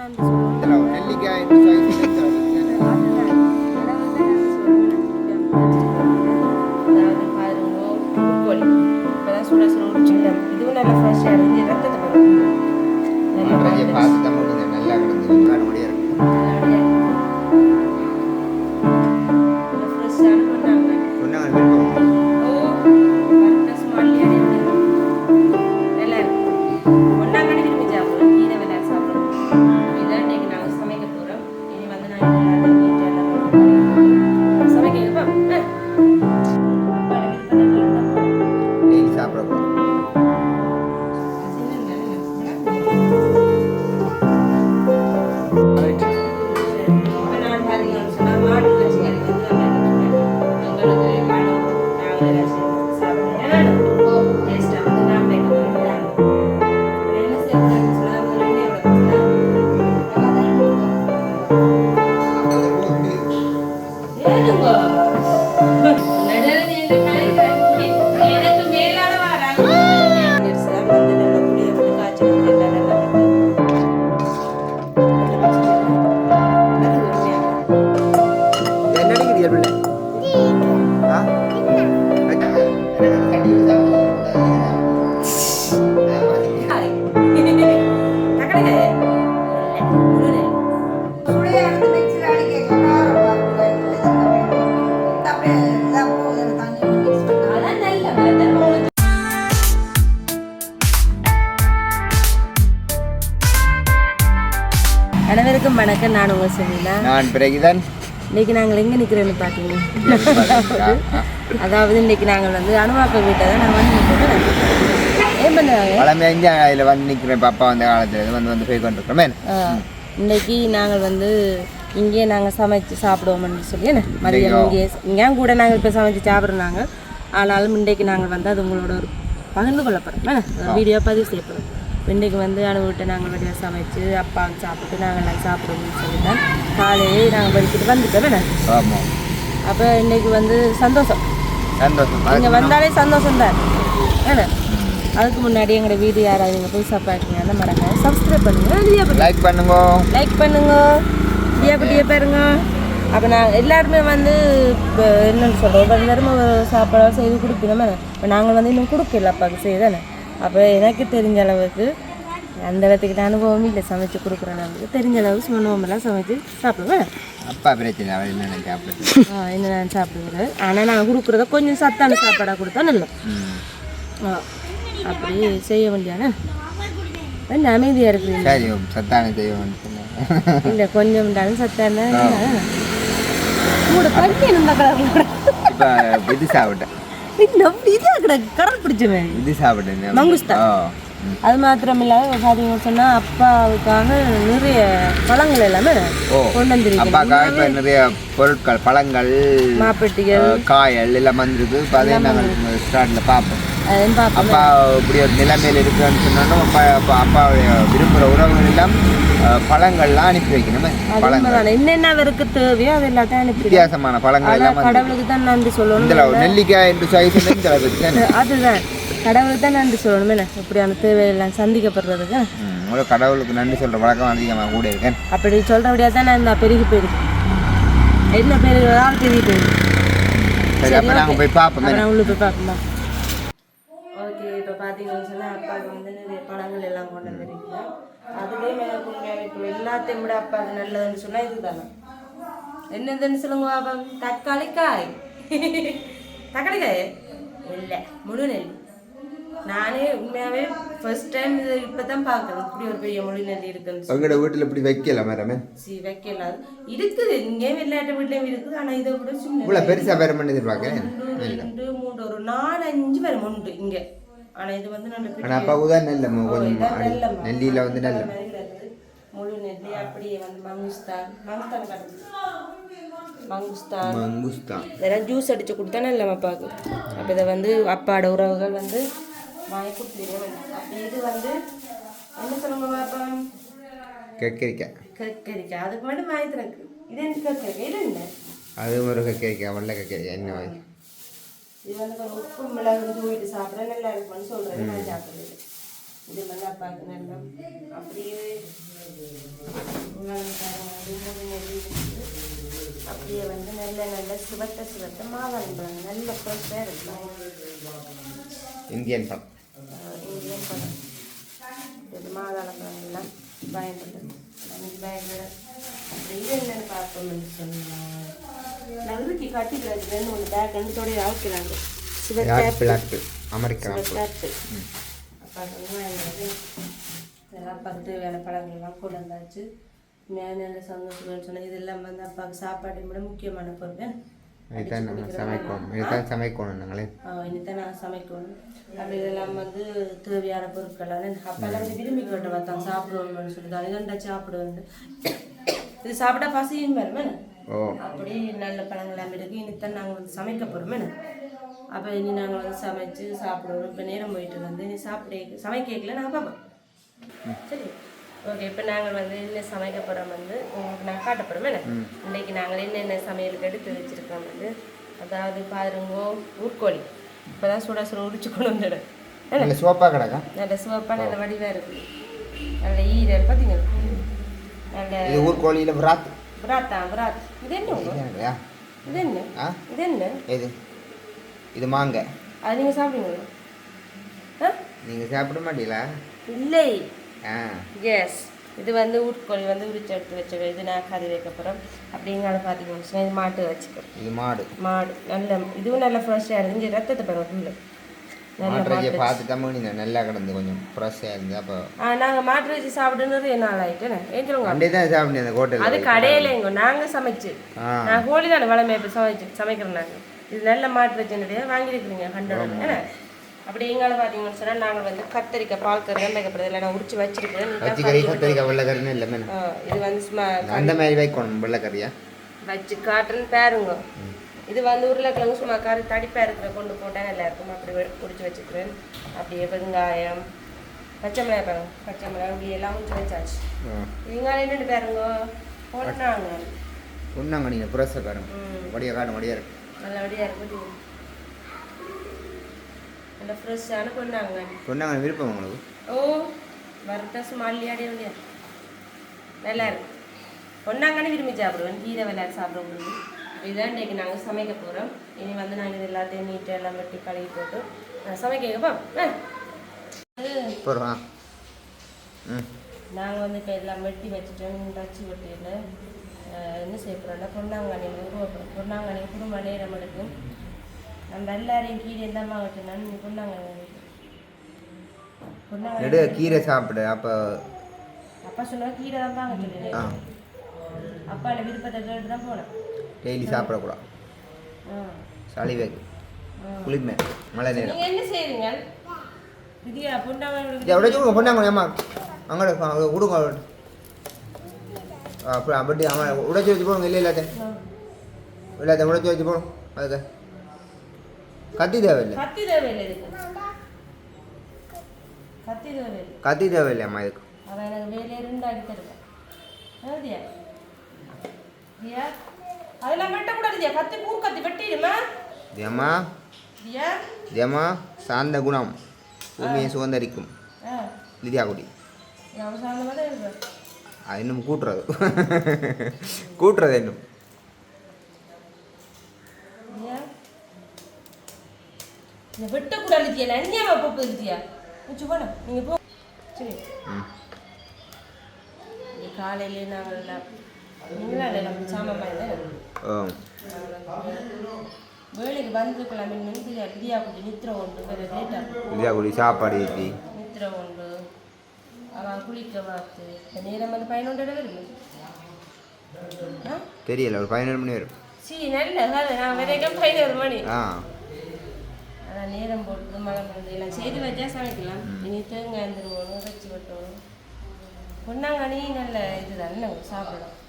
நன்றி சொல்லணும் இதில் நெல்லிக்காய் இந்த size அனைவருக்கும் வணக்கம். நான் உங்க சொல்லினா நான் பிறகுதான் இன்னைக்கு நாங்கள் எங்கே நிற்கிறோன்னு பார்த்தீங்க அதாவது இன்னைக்கு நாங்கள் வந்து அனுமாக்க வீட்டை தான் நாங்கள் வந்து நிற்கிறோம். ஏன் பண்ணுவாங்க? பழமையஞ்சு அதில் வந்து நிற்கிறேன் பாப்பா வந்த காலத்தில் வந்து வந்து போய் கொண்டிருக்கிறோமே. ஆ, இன்னைக்கு நாங்கள் வந்து இங்கே நாங்கள் சமைச்சு சாப்பிடுவோம்னு சொல்லி என்ன? மதியம் இங்கே இங்கே கூட நாங்கள் இப்போ சமைச்சு சாப்பிட்றோம் நாங்கள். ஆனாலும் இன்றைக்கு நாங்கள் வந்து அது உங்களோட ஒரு பகிர்ந்து கொள்ளப்படுறோம். வீடியோ பதிவு செய்யப்படும் இன்றைக்கு வந்து அனுபவிட்டு நாங்கள் வெளியே சமைச்சு அப்பாவுக்கு சாப்பிட்டு நாங்கள் எல்லாம் சாப்பிடுவோம்னு சொல்லி தான் காலையே நாங்கள் படிச்சுட்டு வந்துட்டோம் ஆமாம் அப்போ இன்னைக்கு வந்து சந்தோஷம். சந்தோஷம். இங்கே வந்தாலே சந்தோஷம் தான். என்ன? அதுக்கு முன்னாடி எங்களோட வீடியோ யாராவது நீங்கள் புதுசாக பார்க்கீங்கன்னா மறக்காம சப்ஸ்கிரைப் பண்ணுங்க லைக் பண்ணுங்க. லைக் பண்ணுங்க. வீடியோ குட்டியை பாருங்க. அப்போ நான் எல்லாருமே வந்து இப்போ என்னன்னு சொல்கிறோம் ஒவ்வொரு நேரமும் சாப்பாடாக செய்து கொடுக்கணுமே இப்போ நாங்கள் வந்து இன்னும் கொடுக்கல அப்பாவுக்கு செய்தானே அப்போ எனக்கு தெரிஞ்ச அளவுக்கு அந்த இடத்துக்கிட்ட அனுபவம் இல்லை. சமைச்சு கொடுக்குற அளவுக்கு தெரிஞ்ச அளவுக்கு சுமணமெல்லாம் சமைச்சு சாப்பிடுவேன். அப்பா பிரச்சனை என்ன சாப்பிடுறது ஆ என்ன நான் சாப்பிடுவேன் ஆனால் நான் கொடுக்குறத கொஞ்சம் சத்தான சாப்பாடாக கொடுத்தா நல்லா. ஆ அப்படி செய்ய வேண்டியானே என்ன அமைதியாக இருக்கிறீங்க. சரி சத்தான சொன்னேன். இல்லை கொஞ்சம் சத்தான கூட இருந்தா கடை இப்போ இது சாப்பிட்டேன் கடல் பிடிச்சவன் இது சாப்பிட்டேன் மங்குஸ்தா. அது மாத்திரம் இல்லாத பார்த்தீங்கன்னு சொன்னால் அப்பாவுக்காக நிறைய பழங்கள் எல்லாமே கொண்டு இப்போ நிறைய பொருட்கள் பழங்கள் மாப்பெட்டிகள் காயல் எல்லாம் வந்திருக்கு இப்போ அதே நாங்கள் ஸ்டார்டில் பார்ப்போம். அப்பா இப்படி ஒரு நிலைமையில் இருக்குன்னு சொன்னாலும் அப்பா அப்பா அப்பாவுடைய விரும்புகிற உறவுகள் எல்லாம் பழங்கள்லாம் அனுப்பி வைக்கணுமே. பழங்கள். என்னென்ன அவருக்கு தேவையோ அது எல்லாத்தையும் அனுப்பி வித்தியாசமான பழங்கள் எல்லாம் கடவுளுக்கு தான் நன்றி சொல்லணும் இந்த நெல்லிக்காய் என்று சைஸ் இந்த அளவுக்கு தானே? அதுதான். கடவுளுக்கு தான் நன்றி சொல்லணும் என்ன இப்படியான தேவையெல்லாம் சந்திக்கப்படுறதுக்கு. ம், உங்களுக்கு கடவுளுக்கு நன்றி சொல்கிற வழக்கம் அதிகமாக கூட இருக்கேன் அப்படி சொல்கிறபடியா தான் நான் இந்த பெருகி போயிருக்கு. என்ன பெருகிறதால் பெருகி போயிருக்கு. சரி அப்போ நாங்கள் போய் பார்ப்போம். உள்ள போய் இப்போ பார்த்தீங்கன்னு சொன்னால் அப்பாவுக்கு வந்து நிறைய பழங்கள் எல்லாம் கொண்டு வந்துருக்கீங்க. உண்மையாவே இப்போ எல்லாத்தையும் விட அப்பாவுக்கு நல்லதுன்னு சொன்னால் இதுதானே? என்னதுன்னு சொல்லுங்க பாபா. தக்காளி காய் தக்காளி காய் இல்லை முழு நெல். நானே உண்மையாகவே ஃபர்ஸ்ட் டைம் இது இப்போ தான் பார்க்குறேன். இப்படி ஒரு பெரிய முழு நெல் இருக்குன்னு. உங்களோட வீட்டில் இப்படி வைக்கல மேடமே சி வைக்கல. இருக்குது. இங்கேயும் விளையாட்டு வீட்லேயும் இருக்குது. ஆனால் இதை விட இவ்வளோ பெருசாக வேறு பண்ணி எதிர்பார்க்கேன் ஒன்று, ரெண்டு மூணு ஒரு நாலு அஞ்சு பேர் உண்டு இங்க. ஆனா இது வந்து நல்ல ஆனால் தான் நெல்ல கொஞ்சம். நெல்லியில் வந்து நல்ல. முழு நெல்லி அப்படியே வந்து மங்குஸ்தான். மங்குஸ்தான் மங்குஸ்தான். மங்குஸ்தான். இதெல்லாம் ஜூஸ் அடிச்சு கொடுத்தா நல்ல அப்பாவுக்கு அப்போ இதை வந்து அப்பாவோட உறவுகள் வந்து வாங்கி கொடுத்துருவேன் அப்போ இது வந்து என்ன சொல்லுங்க பாப்பா? கக்கரிக்காய் கக்கரிக்காய் அதுக்கு மட்டும் மாயத்தினக்கு இது என்ன கக்கரிக்காய் இது என்ன? அது ஒரு கக்கரிக்காய் வெள்ளை கக்கரிக்காய் என்ன வாங்கி இது வந்து கொஞ்சம் உப்பு மிளகு தூவிட்டு சாப்பிட நல்லா இருக்கும்னு சொல்கிறது நான் சாப்பிட்றது இது வந்து பார்த்து நல்லா அப்படியே அப்படியே வந்து நல்ல நல்ல சிவத்த சிவத்த மாவாழ்பாங்க நல்ல ஃப்ரெஷ்ஷாக இருக்கும். இந்தியன் பழம். இந்தியன் பழம். இது மாதாளம்பழங்கள்லாம் பயன்படுது பயன்பட அப்படியே என்னென்னு பார்ப்போம்னு சொன்னால் நான் இறுக்கி கட்டிக்கிறது ரெண்டு ஒன்று பேக் ரெண்டு தொடைய ஆக்கிறாங்க சிவத்த ஆப்பிள் ஆப்பிள் அமெரிக்கா ஆப்பிள் இதெல்லாம் பழங்கள்லாம் கொண்டு வந்தாச்சு. மேலே நல்ல சந்தோஷம்னு சொன்னேன் இதெல்லாம் வந்து அப்பாவுக்கு சாப்பாடு விட முக்கியமான பொருள். இதுதான் சமைக்கணும். இதுதான் சமைக்கணும் நாங்களே. இனித்தான் நான் சமைக்கணும். அப்படி இதெல்லாம் வந்து தேவையான பொருட்கள் அப்பெல்லாம் வந்து விரும்பி கேட்ட பார்த்தாங்க சாப்பிடுவோம்னு சொல்லி தான் இதண்டா சாப்பிடுவேன் இது சாப்பிட்டா பசியும் வருமே ஓ. அப்படி நல்ல பழங்கள் எல்லாம் இருக்கு. இனித்தான் நாங்கள் வந்து சமைக்க போகிறோமே அப்போ இனி நாங்கள் வந்து சமைச்சு சாப்பிடுவோம் இப்போ நேரம் போயிட்டு வந்து நீ சாப்பிட சமைக்கல நாங்கள் பார்ப்போம் சரி. ஓகே இப்போ நாங்கள் வந்து என்ன சமைக்க போகிறோம் வந்து உங்களுக்கு நான் காட்ட போகிறோமே இன்னைக்கு நாங்கள் என்னென்ன சமையலுக்கு எடுத்து வச்சுருக்கோம் வந்து அதாவது பாருங்கோ ஊர்கோழி இப்போ தான் சுட சுட உரிச்சு கொண்டு வந்துடும் நல்ல சோப்பாக கிடக்கா. நல்ல சிவப்பாக நல்ல வடிவாக இருக்குது நல்ல ஈரல் பார்த்தீங்களா நல்ல ஊர்கோழியில் விராத் விராத்தா விராத் இது என்ன இது என்ன ஆ இது என்ன எது இது மாங்க அது நீங்கள் சாப்பிடுவீங்களா நீங்கள் சாப்பிட மாட்டீங்களா இல்லை ஆ எஸ் இது வந்து ஊட்கோழி வந்து உரிச்சு எடுத்து வச்ச இது நான் கறி வைக்க போகிறோம் அப்படிங்கிறத பார்த்தீங்கன்னு இது மாட்டு வச்சுக்கிறோம் இது மாடு மாடு நல்ல இதுவும் நல்ல ஃப்ரெஷ்ஷாக இருந்து இங்கே ரத்தத்தை பாருங்க உள்ள நல்ல மாட்டுறச்சியை மாட்டு பார்த்து நீங்க நல்லா கிடந்து கொஞ்சம் ஃப்ரெஷ்ஷாக இருந்து அப்போ நாங்கள் மாட்டு வச்சு சாப்பிடுனது என்ன ஏன் சொல்லுங்க அப்படியே தான் சாப்பிட்டேன் அந்த ஹோட்டலில் அது கடையில இங்க நாங்கள் சமைச்சு. நான் கோழி தானே வளமை இப்போ சமைச்சு சமைக்கிறோம் நாங்கள் இது நல்ல மாட்டு வச்சுனுடைய வாங்கியிருக்கிறீங்க ஹண்ட்ரட் ஏன்னா அப்படி எங்களை பார்த்தீங்கன்னு சொன்னால் நாங்கள் வந்து கத்தரிக்காய் பால் கறி தான் வைக்கப்படுது இல்லை நான் உரிச்சு வச்சிருக்கிறேன். வச்சிக்கறி கத்திரிக்காய் வெள்ளைக்கறின்னு இல்லை இது வந்து சும்மா அந்த மாதிரி வைக்கணும் வெள்ளைக்கறியா? வச்சு காட்டுன்னு பாருங்க. இது வந்து உருளைக்கிழங்கு சும்மா கறி தடிப்பாக இருக்கிற கொண்டு போட்டால் நல்லா இருக்கும் அப்படி உரிச்சு வச்சுக்கிறேன். அப்படியே வெங்காயம் பச்சை மிளகாய் பாருங்க பச்சை மிளகாய் இப்படி எல்லாம் உரிச்சு வச்சாச்சு. வெங்காயம் என்னென்னு பாருங்க. பொண்ணாங்க சொன்னாங்க நீங்கள் புரசை பாருங்க ம். வடிய காட்டும் வடியா இருக்கு. நல்லபடியாக இருக்கும் நல்ல ஃப்ரெஷ்ஷான பொண்ணாங்க சொன்னாங்க விருப்பம் உங்களுக்கு? ஓ வறுத்த சும்மா அள்ளியாடி இல்லையா நல்லா இருக்கு. பொன்னாங்கன்னு விரும்பி சாப்பிடுவேன். கீரை விளையாட சாப்பிட முடியும் இதுதான் இன்றைக்கு நாங்கள் சமைக்க போகிறோம் இனி வந்து நாங்கள் இது எல்லாத்தையும் நீட்டாக எல்லாம் வெட்டி கழுவி போட்டு சமைக்கப்போ போகிறோம் நாங்கள் வந்து இப்போ எல்லாம் வெட்டி வச்சுட்டோம் தச்சு வெட்டியில் என்ன செய்ய போகிறோம்னா பொன்னாங்கண்ணி உருவப்படும் பொன்னாங்கண்ணி குடும்ப நேரம் எடுக்கும். நம்ம எல்லாரையும் கீரை வெட்டினாலும் நீ பொன்னாங்கண்ணி பொன்னாங்கண்ணி கீரை சாப்பிடு அப்போ அப்பா சொன்னா கீரை தான் தாங்க ஆ. சொல்லிடுறேன் அப்பாவோட விருப்பத்தை கேட்டு தான் போனேன் டெய்லி சாப்பிடக்கூடாது. சளி வைக்கும் ஆ. குளிர்மை. மழை நேரம். என்ன செய்றீங்க? இதுயா இதை பொண்டாங்க உடச்சி விடுங்க பொண்ணாங்க ஏமா அங்கே அவர்கிட்ட. ஆ, அப்படி அவன் உடைச்சி வச்சு போடுங்க இல்லை இல்லாத இல்லாத உடைச்சி வச்சு போடும் அதுக்கு. கத்தி தேவையில்லை. கத்தி தேவையில்லை இதுக்கு. கத்தி தேவையில்லை. கத்தி தேவையில்லைம்மா இதுக்கு. அவன் எனக்கு வேலையை ரெண்டு அடி தருவான் ஏதியா தியா அதெல்லாம் வெட்டக்கூடாது தியா கத்தி பூர் கத்தி வெட்டிடுமா. தேமா தியா தேமா சார்ந்த குணம் பூமியை சுதந்திரிக்கும். லிதியா குடி அது இன்னும் கூட்டுறது. கூட்டுறது இன்னும். வெட்டக்கூடாது தியா நன்னியாவா போகுது தியா கொஞ்சம் போன நீங்கள் போ. சரி. காலையிலே நாங்கள் எல்லாம் நீங்களா இல்லை வேலைக்கு வந்துருக்கலாம் நின்று விடியா குட்டி நித்திர உண்டு வேறு லேட்டாக லிதியா குடி சாப்பாடு ஏற்றி நித்திர உண்டு அவன் குளிக்க பார்த்து இந்த நேரம் வந்து பதினொன்று வருது ஆ? தெரியல ஒரு பதினேழு மணி வரும். சரி நல்ல நான் வரைக்கும் பதினோரு மணி. ஆ. அதான் நேரம் போட்டு மழை எல்லாம் செய்து வச்சா சமைக்கலாம். இனி தேங்காய் இருந்துருவோம் வச்சு விட்டோம் பொன்னாங்கண்ணி நல்ல இதுதான் நாங்கள் சாப்பிடலாம் ஆ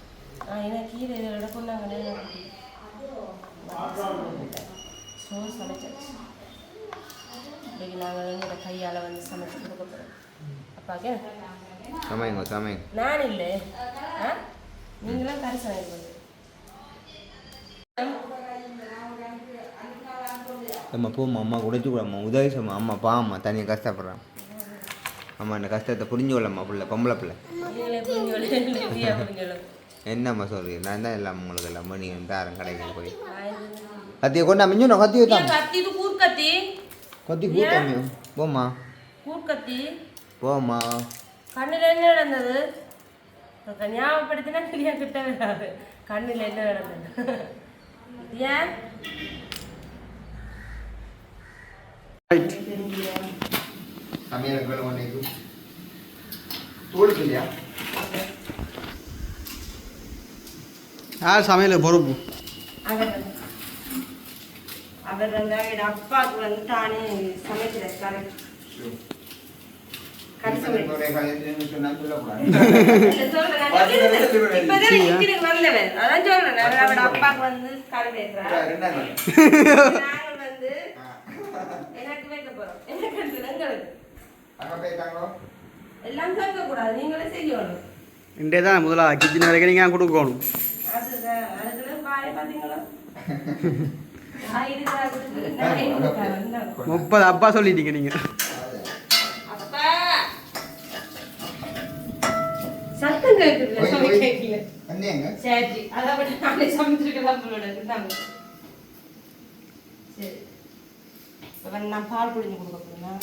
ஏன்னா கீரை எனக்கு சோறு சமைச்சாச்சு நாங்கள் இந்த கையால் வந்து சமைச்சு கொடுக்க போகிறோம் அப்பாக்கே? சமைங்க சமைங்க. நான் இல்லை. ஆ? நீங்களாம் கறி சமைக்கிறது அம்மா போம்மா அம்மா உடைச்சு கூட அம்மா உதவி செய்யம்மா அம்மா பாம்மா தனியாக கஷ்டப்படுறான். அம்மா இந்த கஷ்டத்தை புரிஞ்சு கொள்ளம்மா பிள்ளை பொம்பளை பிள்ளை. என்னம்மா சொல்றீங்க நான் தான் எல்லாம் உங்களுக்கு எல்லாம் நீங்கள் தாரம் கடைகள் போய். நான் கத்தியை கொண்டா மிஞ்சும் கத்தி ஏன் வைத்தான் கத்தி இது கூர்க்கத்தி. கத்தி கூத்தாமியோ போம்மா. கூர்க்கத்தி. போம்மா. கண்ணில் என்ன நடந்தது? ஞாபகப்படுத்தினா கிளியா கிட்ட வராது கண்ணில் என்ன நடந்தது? ஏன்? ரைட் சமையல் ஒன்று தோலுக்கு இல்லையா? யார் சமையல் பொறுப்பு? அவர் அப்பாவுக்கு வந்து தானே சமைக்கிறார் கரை கறி சமைக்கிறார் சொன்னா சொல்லக்கூடாது இப்பதான் நிக்கிறதுக்கு வந்தவன் அதான் சொல்றேன். அவர் அவரோட அப்பாவுக்கு வந்து கரை வைக்கிறார். ரெண்டாவது நாங்கள் வந்து எனக்கு வைக்க போறோம். எனக்கு இருக்குது, எங்களுக்கு. அங்கே போயிட்டாங்களோ எல்லாம் கேட்க கூடாது நீங்களே செய்யணும். இன்றைய தான் முதலா கிச்சன் வரைக்கும் நீங்கள் கொடுக்கணும். முப்பது அப்பா சொல்லிட்டீங்க அப்பா. சத்தம் அண்ணேங்க சரி அதை விட நானே சமைச்சிருக்கலாம் இருந்தாங்க சரி. இப்போ நான் பால் புழிஞ்சு கொடுக்க போறேன்னா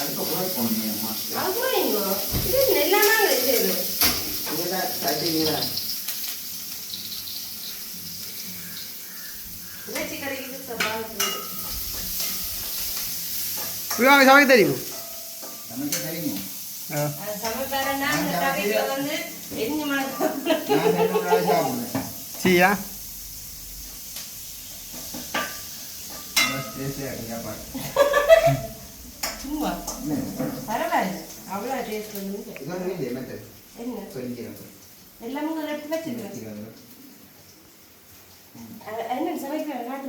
அதுக்கப்புறம் போனீங்க அம்மா. அது கூட இது நெல்லானா செய்யுது இதுதான் தட்டிங்களா இறைச்சி கறிக்கு சப்பால் இவங்க சமைக்க தெரியுமா நமக்கு தெரியுமோ ஆ. அது சமைப்பாருன்னா அந்த கறியில வந்து எரிஞ்சு நான் ரெண்டு மூணு நாள் சாப்பிடுவேன் சியா பஸ் டேஸ்டே சாப்பாடு சும்மா பரவாயில்ல அவ்வளோ டேஸ்ட் வந்து இது ஒன்று இல்லை மெத்தட் என்ன உங்களை எடுத்து வச்சுக்கிறேன் அது என்ன சமைக்கிறேன் நாட்டு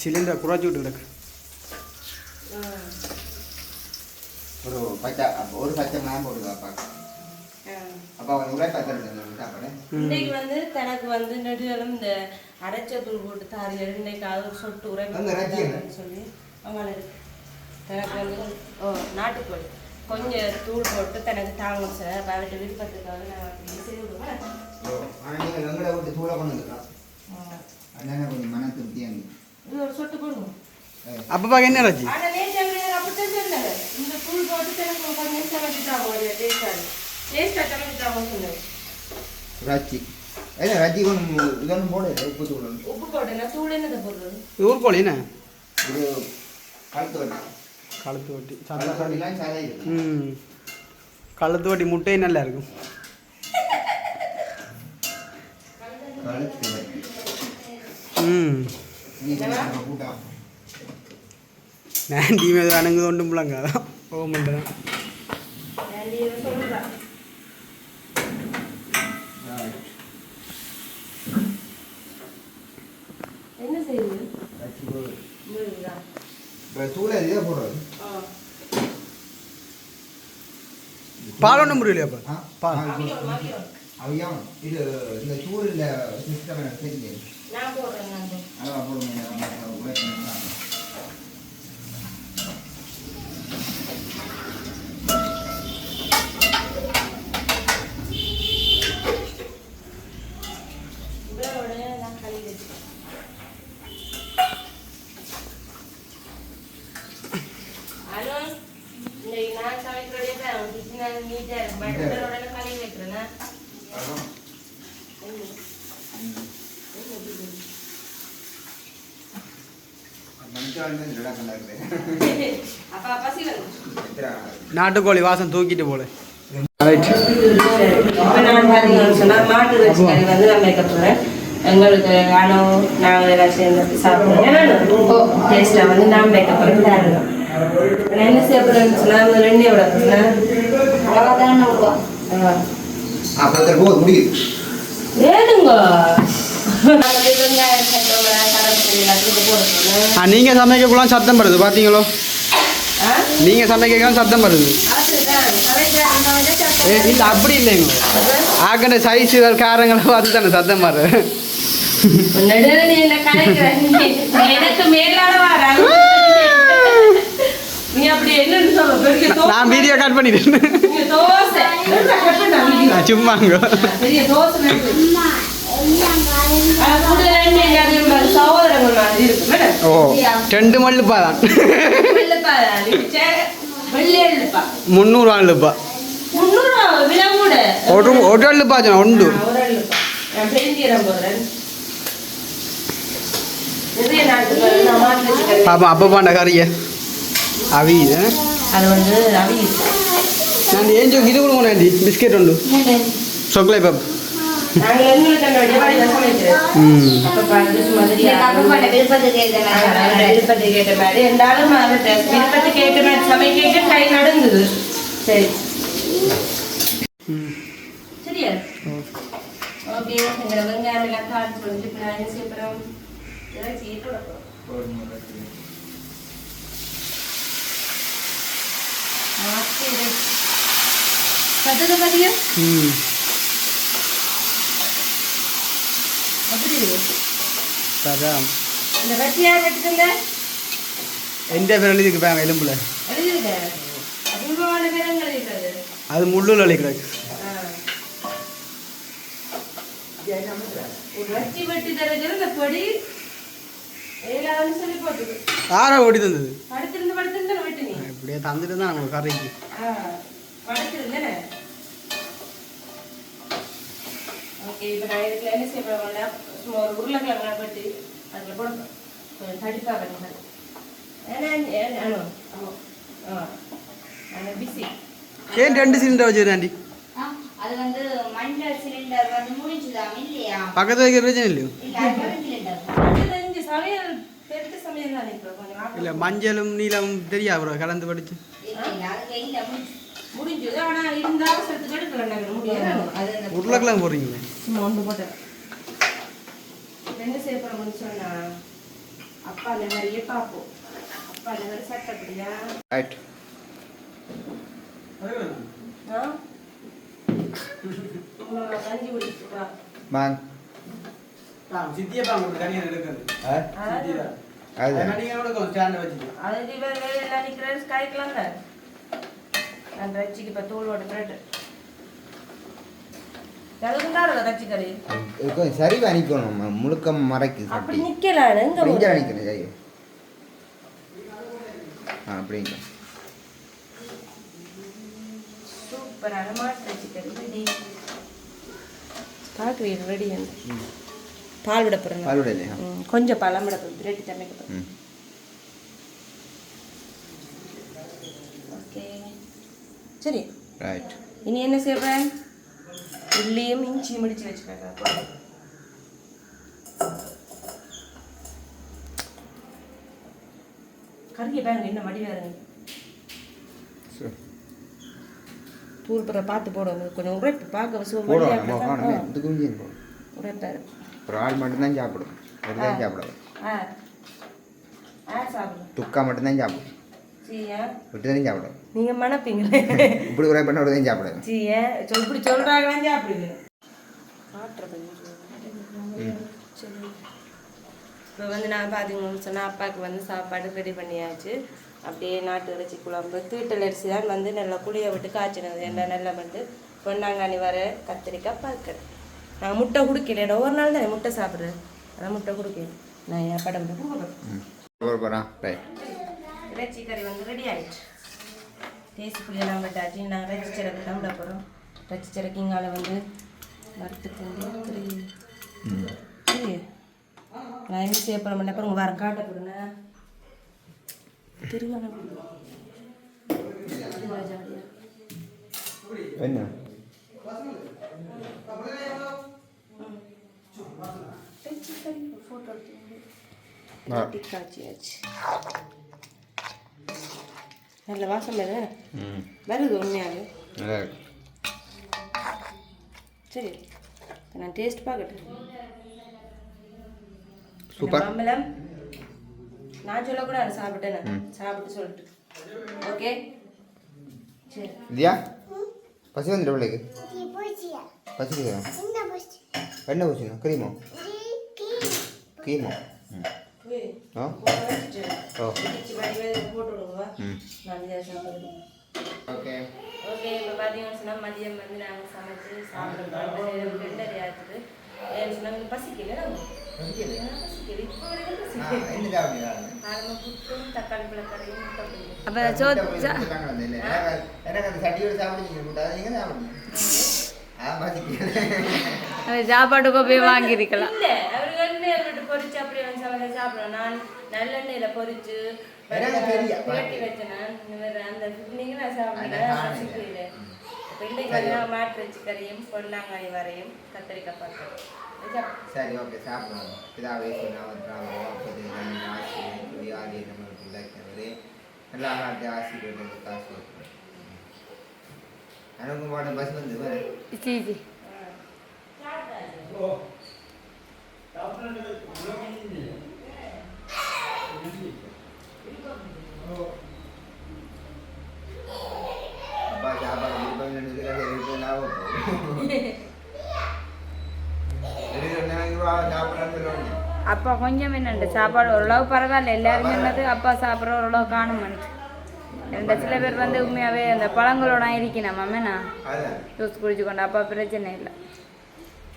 சிலிண்டர் குறைச்சி விட்டு கிடக்கு. ஒரு பச்சை ஒரு பச்சை மேம் போடுது அப்பா. அப்பா ஒரு உரை இன்னைக்கு வந்து தனக்கு வந்து நெடுகளும் இந்த அரைச்ச தூள் போட்டு தாரியல் இன்னைக்கு அது சொட்டு உரை? சொல்லி அவங்கள தனக்கு வந்து ஓ நாட்டுக்கோழி. கொஞ்சம் தூள் போட்டு தனக்கு தாங்கணும் சார். அவர்கிட்ட விருப்பத்துக்காக நான் செய்து விடுவேன் ஆனால் நீங்கள் எங்களை விட்டு தூளை கொண்டு. அதனால கொஞ்சம் மன திருப்தியாக இது ஒரு சொட்டு போடுங்க அப்பப்பா என்ன சொன்னாங்க இந்த தூள் போட்டு தனக்கு கொஞ்சம் சமைச்சுட்டாங்க டேஸ்டாக டேஸ்டாக சமைச்சுட்டாங்க சொன்னாங்க ரச்சி ஏன்னா ரச்சி கொண்டு இதொன்று போடு உப்பு தூள் ஒன்று. உப்பு போட்டேன்னா தூள் என்னதை போடுறது? ஊர்கோழி என்ன? இது கழுத்து வட்டி. கழுத்து வட்டி. வட்டிலாம் சதை ம். கழுத்து வட்டி முட்டையும் நல்லா இருக்கும். கழுத்து வட்டி. ம். நீ நம்ம கூட்டம் நான் டீம் எது அணங்குது ஒன்றும் பிள்ளைங்க அதான் போக மாட்டேன் என்ன செய்யுது போடுறது பால் ஒன்றும் முடியலையாப்பா ஆ? பால். ஆ, இது இந்த சூழல்ல சிஸ்டம் போடுறேன் நான் போடுறேன். அதான் போடுங்க உழைப்பு இதோட நான் கழுவி வச்சுக்கிறேன். அருண், இன்னைக்கு நான் சமைக்கிறதே தான் உன் kitchen neat ஆ இருக்கு. பட் இதோட நான் கழுவி வைக்கிறேனா? என்ன? என்ன இது? மனுஷன் ரெடா கண்டாக்குது அப்பா பசி வந்து எத்தனை நாட்டுக்கோழி வாசம் தூக்கிட்டு போல எங்களுக்கு அணு நாங்கள் எல்லாம் சேர்ந்து சாப்பிடுவோம். டேஸ்ட்டாக வந்து நான் வைக்க போகிறேன் தரணும் என்ன செய்ய போகிறேன்னு சொன்னால் ரெண்டே வந்து வெங்காயம் ஆ நீங்கள் சமைக்கக்குலாம் சத்தம் வருது பார்த்தீங்களோ நீங்கள் சமைக்கலாம் சத்தம் வருது. இல்லை அப்படி இல்லைங்க. ஆக்கண்ட சைஸு காரங்களை பார்த்து தானே சத்தம் தோசை நான் வீடியோ கட் பண்ணிட்டேன். சும்மாங்க. ஓ ரெண்டு மல்லுப்பா தான் வெள்ளைப்பா, இடிச்ச வெள்ளை எள்ளுப்பா. முந்நூறு ஆளுப்பா முந்நூறு ரூபா விலை கூட. ஒரு ஒரு ஆளுப்பா உண்டு. பாப்பா அப்பா பாண்ட கறிய அவி இது அது வந்து அவியுது. நான் ஏன் இது கொடுங்க பிஸ்கெட் உண்டு சொக்கலை பாப் நாங்க எங்களுக்கு அந்த வழிபாடு சமைக்கிறோம் ம் அப்பப்பா அது சும்மா தெரியாது. விருப்பத்துக்கு ஏற்ற மாதிரி இருந்தாலும் அவர்கிட்ட விருப்பத்துக்கு ஏற்ற மாதிரி சமைக்க கை நடந்தது சரி சரியா ஓகே எங்களை வெங்காயம் எல்லாம் காய்ச்சி வந்து இப்போ நான் என்ன செய்ய போகிறோம் இறைச்சி போட போகிறோம் சத்தத்தை பாத்தீங்க ம் அப்படி இருக்கு அதான் இந்த வெட்டி யார் வெட்டுங்க எந்த பேர் எழுதிக்கு பாங்க எலும்புல? அது முள்ளுல ஆறா ஓடி தந்தது? இப்படியே தந்துட்டு தான் நம்ம ஓகே இப்போ நான் இதுல என்ன செய்ய போறேன்னா சும்மா ஒரு உருளைக்கிழங்கு வெட்டி அதில் போடணும். கொஞ்சம் தடிப்பா வேணும் ஏன்னா ஏன் ஆமாம் ஆ. நான் பிஸி ஏன் ரெண்டு சிலிண்டர் வச்சிருக்கேன் ஆண்டி? ஆ, அது வந்து மஞ்சள் சிலிண்டர் வந்து முடிஞ்சுதாம் இல்லையா? பக்கத்துல வைக்கிற பிரச்சனை இல்லையோ? இல்ல அறுபது சிலிண்டர். அடுத்தது இங்கே சமையல் பெருத்த சமையல் தான் இப்போ? கொஞ்சம் ஆட்டம் இல்லை மஞ்சளும் நீளம் தெரியா ப்ரோ கலந்து படிச்சு. நாங்கள் உருளைக்கிழங்கு போடுறீங்களே? சும்மா ஒன்று போட்டேன். என்ன செய்ய போகிறோம்னு சொன்னா அப்பா அந்த மாதிரியே பார்ப்போம் அப்பா அந்த மாதிரி சட்டப்படியா ரைட் கஞ்சி குடிச்சுப்பா வாங்க சித்தியை பாங்க கறியை எடுக்கிறது. ஆ? அதுதான் அதுக்கு இவர் எல்லாம் நிற்கிறாரு காய்க்கலாங்க நான் ரச்சிக்கு இப்போ தூளோட பிரெட் எதுக்குண்டாரு ரச்சி கறி அது கொஞ்சம் சரிவா நிற்கணும் ம- முழுக்க மறைக்கு அப்படி சட்டி நிற்கலாம் எங்க அப்படிங்க நிற்கணும் சரி ஆ அப்படிங்க சூப்பரான மாட்டு ரச்சி கறி ரெடி பார்க்குறீங்க ரெடி பால் விட போகிறேன் பால் விட இல்லையா ம், கொஞ்சம் பழம் விட போகிறேன் ரெடி சமைக்க போகிறேன் ம். ஓகே. சரி. ரைட் இனி என்ன செய்வேன் உள்ளியும் இஞ்சியும் முடிச்சு வச்சுக்கிறேன் கறியை பாருங்க என்ன வடி வேறுங்க தூள் பிற பார்த்து போடுங்க கொஞ்சம் உரைப்பு பார்க்க போடும் உரைப்பாரு ஒரு ஆள் மட்டும்தான் சாப்பிடும் சாப்பிடுங்க துக்கா மட்டும்தான் சாப்பிடும் சீயா விட்டு தான் சாப்பிடும். நீங்கள் மணப்பீங்க இப்படி உரை பண்ண ஒரு தான் சாப்பிடாது சீயா இப்படி சொல்கிறாங்க சாப்பிடுங்க இப்போ வந்து நான் பார்த்தீங்கன்னு சொன்னால் அப்பாவுக்கு வந்து சாப்பாடு ரெடி பண்ணியாச்சு. அப்படியே நாட்டு இறைச்சி குழம்பு தீட்டல் அரிசி தான் வந்து நல்லா குளிய விட்டு காய்ச்சினது. என்ன நல்லா வந்து பொன்னாங்கானி வர கத்திரிக்காய் பார்க்க நான் முட்டை குடிக்கல. ஒவ்வொரு நாள் தானே முட்டை சாப்பிட்றேன். அதான் முட்டை குடிக்கல. நான் என் படம் கொடுக்குறேன் போகிறான் இறைச்சி கறி வந்து ரெடி ஆயிடுச்சு. தேசி புளியெல்லாம் விட்டாச்சு நாங்கள் இறைச்சி சிறக்கு தான் விட போகிறோம் இறைச்சி சிறக்கு இங்கால வந்து வறுத்து. நான் என்ன செய்ய போகிற மாட்டேன் உங்கள் வர காட்ட போடுங்க. ஜாலியாக என்ன? ஃபோட்டோ எடுத்து. நல்ல வாசம் வருது ம். வருது இருக்கு. சரி நான் டேஸ்ட் பார்க்கட்டும். சூப்பர். மாம்பழம் நான் சொல்லக்கூடாது சாப்பிட்டேன் சாப்பிட்டு சொல்லிட்டு. ஓகே சரி. இல்லையா பசி வந்துடும் பிள்ளைக்கு? பசிக்குதா? என்ன பூசணும் கிரீமோ? கீமோ. ம். ஓகே. ஓகே இப்போ பார்த்தீங்கன்னு சொன்னால் மதியம் வந்து நாங்கள் சமைச்சு சாப்பிடுறோம் ரெண்டரை ஆச்சுது ஏன்னு சொன்னாங்க பசிக்கல. அப்போ சாப்பாட்டுக்கோ போய் வாங்கியிருக்கலாம். விட்டு பொரிச்சு அப்படியே வந்து சாப்பிடுவோம் நான் நல்லெண்ணெயில பொரிச்சு. புரட்டி வச்சேன் அந்த நீங்க நான் இப்போ இன்றைக்கு வந்து மாட்டு வச்சு கறியும் பொன்னாங்காய் வரையும் கத்திரிக்காய் பார்க்கறேன் சரி ஓகே. சாப்பிடுவோம். ஆசி வியாதி நம்மளுக்கு நாட்டு ஆசீர்வாதம் காசு எனக்கு பஸ் வந்து அப்பா கொஞ்சம் என்னண்டு சாப்பாடு ஓரளவு பரவாயில்ல. எல்லாரும் என்னது அப்பா சாப்பிட்ற ஓரளவு காணுமன்ட்டு. ரெண்டு சில பேர் வந்து உண்மையாகவே அந்த பழங்களோட இருக்கணும் அம்மேண்ணா அதான். ஜூஸ் குடிச்சு கொண்டு அப்பா பிரச்சனை இல்லை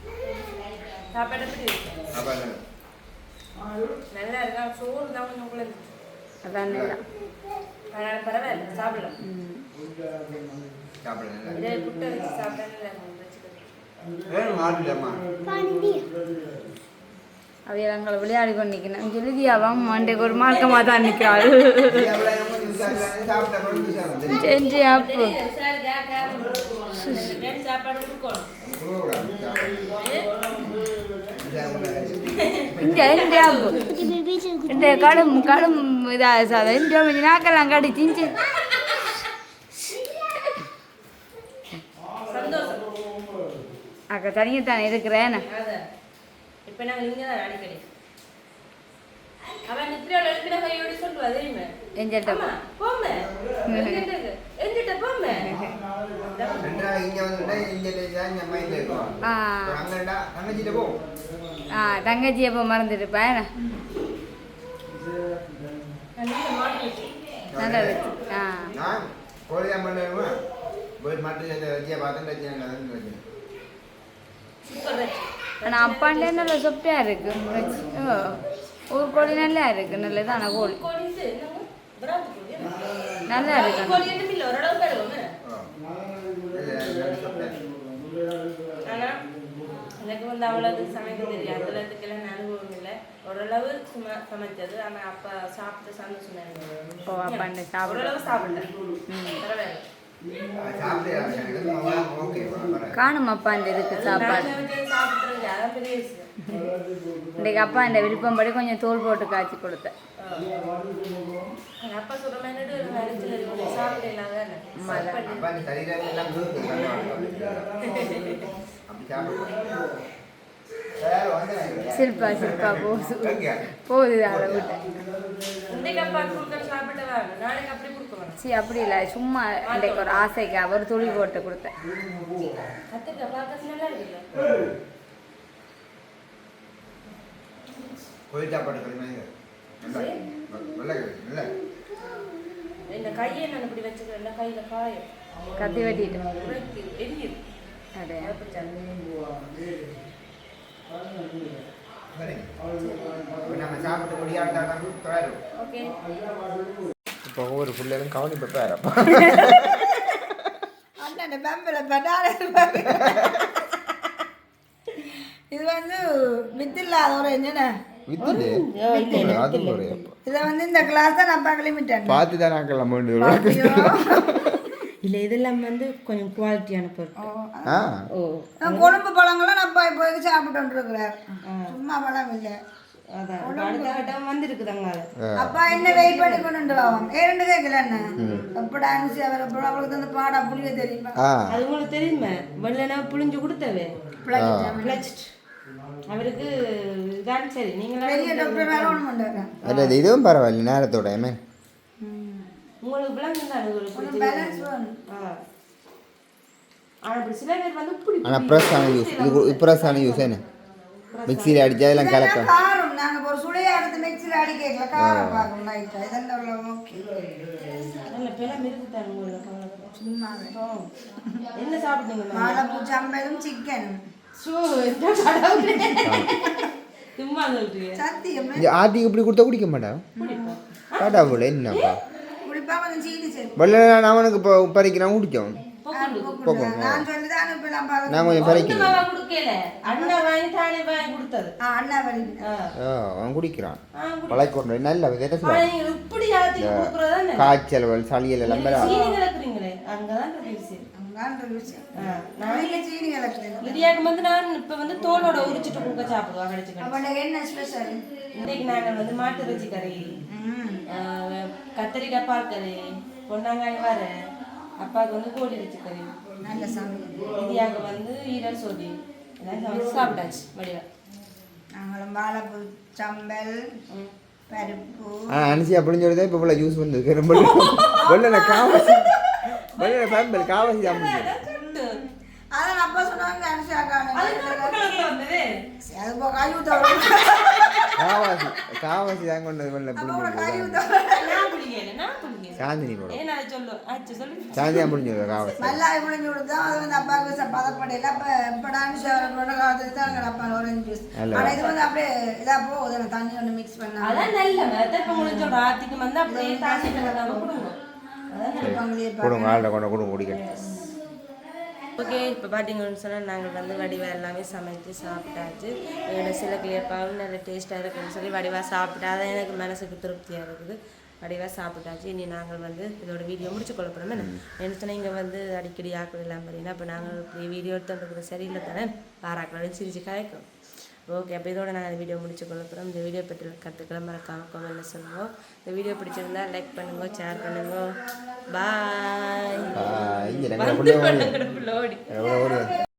சாப்பாடு எப்படி இருக்கு? அப்பா நல்லா இருக்கா? சோறு தான் கொஞ்சம் இருந்துச்சு அதான் அதனால பரவாயில்ல சாப்பிடலாம். ம் சாப்பிட நல்லா இதே புட்டை வச்சு சாப்பிட்டா நல்லா இருக்கும் வச்சுக்கோங்க வேணும் மாட்டுலம்மா அவைய எங்களை விளையாடி கொண்டு சொல்லுதியாவாம் மண்டைக்கு ஒரு மார்க்கமாக தான் நிற்கிறாள் செஞ்சு அப்போ சாப்பாடு இந்த கடும் கடும் இதாக சாதம் இந்த கொஞ்சம் நாக்கெல்லாம் கடிச்சிஞ்சு சந்தோஷம். அக்கா தனியாக தானே இருக்கிறேன் இப்போ நாங்கள் இங்கே தான் அடிக்கடி. அவன் நித்திரையோட எழுப்பின கையோட சொல்லுவா தெரியுமே எஞ்சிட்ட அம்மா போமே எங்கிட்ட எங்கிட்ட போமே தங்கச்சிட்ட போ. மறந்துட்டுப்பேன் நல்லா இருக்கு. ஆ. நான் கோழிதான் பண்ணுவேன் போய் மட்டும் இந்த வச்சியை பார்த்தேன் வச்சு வச்சேன் ஆனால் அப்பாண்டே நல்லா சொப்பியாக இருக்கு. ஓ. ஒரு கோழி நல்லா இருக்கு நல்லதான கோழி? நல்லா இருக்கு. எனக்கு வந்து அவ்வளவு சமைக்க தெரியாது. அதுலத்துக்கெல்லாம் அனுபவம் இல்லை. ஓரளவு சும்மா சமைச்சது ஆனா அப்பா சாப்பிட்டு சந்தோஷமா ஓ அப்பாண்ட சாப்பிட ஓரளவு சாப்பிட்டேன் பரவாயில்ல. சாப்பிட்டு ஓகே பரவாயில்ல. காணும் அப்பாண்ட இருக்கு சாப்பாடு? இன்றைக்கு அப்பா இந்த விருப்பம்படி கொஞ்சம் தோல் போட்டு காய்ச்சி கொடுத்தேன். சில்பா சில்பா போகுது? போகுது அதை விட்டு சரி அப்படி இல்லை. சும்மா இன்றைக்கு ஒரு ஆசைக்கு அவர் துளி போட்டு கொடுத்தேன் கத்திரிக்காய் பார்க்க நல்லா இருக்குல்ல கோயில் சாப்பாடு கடுமையாக நல்லா நல்ல நல்ல இந்த கையை நான் இப்படி வச்சுக்கிறேன் கையில காயம். கத்தி வெட்டிட்டு. எரியுது அதே சாப்பிட்டு முடியாட்டாங்க ஓகே. இப்போ ஒவ்வொரு பிள்ளைகளும் கவனி பெப்பாரப்பா அண்ணன் பெம்பில் பெட்டால இது வந்து வித்தில்லாத ஒரு என்ன வித்துட்டு அது ஒரு இதை வந்து இந்த கிளாஸ் தான் நான் லிமிட்டேன் பார்த்து தான் நான் கிளம்ப இல்லை இதெல்லாம் வந்து கொஞ்சம் குவாலிட்டியான பொருட்கள் ஆ. ஓ. கொழும்பு பழங்கள்லாம் நான் போய் போய் சாப்பிட்டு சும்மா பழம் இல்லை. அப்பா என்ன வெயிட் பண்ணி கொண்டு வாவோம் ஏன்னு கேட்கல என்ன? எப்படா அனுப்பிச்சு அவர் எப்படா அவளுக்கு அந்த பாடா புளிய தெரியுமா? அது உங்களுக்கு தெரியுமா? வெள்ளனா புளிஞ்சு கொடுத்தவே. பிழைச்சிட்டு. அவருக்கு இதான் சரி. நீங்களா பெரிய டாக்டர் வேற ஒன்று பண்ணுறேன் அல்லது இதுவும் பரவாயில்ல நேரத்தோட ஏமே உங்களுக்கு விளங்கு தான் உங்களுக்கு பேலன்ஸ் வேணும். ஆ. ஆனா இப்படி சில பேர் வந்து இப்படி ஆனால் ப்ரெஸ்ஸான யூஸ் இது ப்ரெஸ்ஸான யூஸ் என்ன? மிக்சியில் அடிச்சா இதெல்லாம் கலக்க காரம். நாங்க ஒரு சுளையா எடுத்து மிக்சியில் அடி கேட்கல காரம் பார்க்கணும் லைட்டா இதெல்லாம் ஓகே நல்ல பிளம் உங்களுக்கு கவலைப்பட. சும்மா ஆ. என்ன சாப்பிட்டீங்க? வாழைப்பூ சம்பலும் சிக்கனும் கடவுளே. ஆத்திக்கு இப்படி கொடுத்தா குடிக்க மாட்டான் போல என்னப்பா? வெள்ளை நான் அவனுக்கு இப்போ பறிக்கிறான் குடிக்கும். நான் கொஞ்சம் பறிக்கிறேன் மாமா கொடுக்கல. அண்ணா வாங்கி தானே வாங்கி கொடுத்தது. ஆ அண்ணா வழி ஆ. ஆ அவன் குடிக்கிறான். பழக்கொண்டு நல்ல காய்ச்சல் சளியல் எல்லாம் பெற நான் நீங்க சீனி கலக்குறீங்க லிரியாக்கு வந்து நான் இப்ப வந்து தோலோட உரிச்சிட்டு கொடுக்க சாப்பிடுவா கடிச்சுக்கணும் அப்ப என்ன ஸ்பெஷல் இன்னைக்கு நாங்கள் வந்து மாட்டு இறைச்சி கறி கத்திரிக்காய் பால் கறி பொன்னாங்காய் வர அப்பாவுக்கு வந்து கோழி இறைச்சி கறி நல்ல சமையல் லிரியாக்கு வந்து ஈரல் சோதி எல்லாம் சமைச்சு சாப்பிட்டாச்சு வடிவா நாங்களும் வாழைப்பூ சம்பல் ம். பருப்பு அனுசி அப்படின்னு சொல்லி தான் இப்போ இவ்வளோ ஜூஸ் வந்திருக்கு வெள்ளை காவாசி வெள்ளை ஃபேம்பல் காவாசி சாப்பிடுச்சு அதான் அப்பா சொன்னாங்க அனுஷாக்கான வந்தது அது போ காய் ஊத்த காவாசி காவாசி தான் கொண்டு வெள்ளை காய் புளிஞ்சு ஊத்த நான் பிடிக்கல நான் பிடிக்கல சாந்தினி போடும் சாந்தியா முடிஞ்சது காவாசி மல்லாய் முடிஞ்சு அது வந்து அப்பாவுக்கு பதப்படையில அப்ப கொண்ட காலத்துக்கு தான் அப்பா ஆரஞ்சு ஜூஸ். ஆனா இது வந்து அப்படியே இதா போகுது தண்ணி ஒன்று மிக்ஸ் பண்ணா அதான் நல்ல சொல்ற ஆத்திக்கு வந்து அப்படியே தாண்டி கொடுங்க ஆள்கிட்ட கொண்டு கொடுங்க குடிக்கட்டும் ஓகே இப்போ பார்த்தீங்கன்னு சொன்னால் நாங்கள் வந்து வடிவா எல்லாமே சமைச்சு சாப்பிட்டாச்சு. என்னோட சில கிளியப்பாவும் நல்ல டேஸ்ட்டாக இருக்குன்னு சொல்லி வடிவா சாப்பிட்டா தான் எனக்கு மனசுக்கு திருப்தியாக இருக்குது. வடிவா சாப்பிட்டாச்சு. இனி நாங்கள் வந்து இதோட வீடியோ முடிச்சு கொள்ள போகிறோம் என்ன? சொன்னால் இங்கே வந்து அடிக்கடி ஆக்கள் இல்லாமல் பார்த்தீங்கன்னா இப்போ நாங்கள் வீடியோ எடுத்துறது சரியில்லை தானே? பாராக்களோட சிரிச்சு காய்க்கும் ஓகே அப்போ இதோட நாங்கள் வீடியோ முடிச்சு கொள்ள போகிறோம் இந்த வீடியோ பற்றி கற்றுக்களை மறக்காம கமெண்ட்ல சொல்லுவோம் இந்த வீடியோ பிடிச்சிருந்தா லைக் பண்ணுங்க ஷேர் பண்ணுங்க. பாய்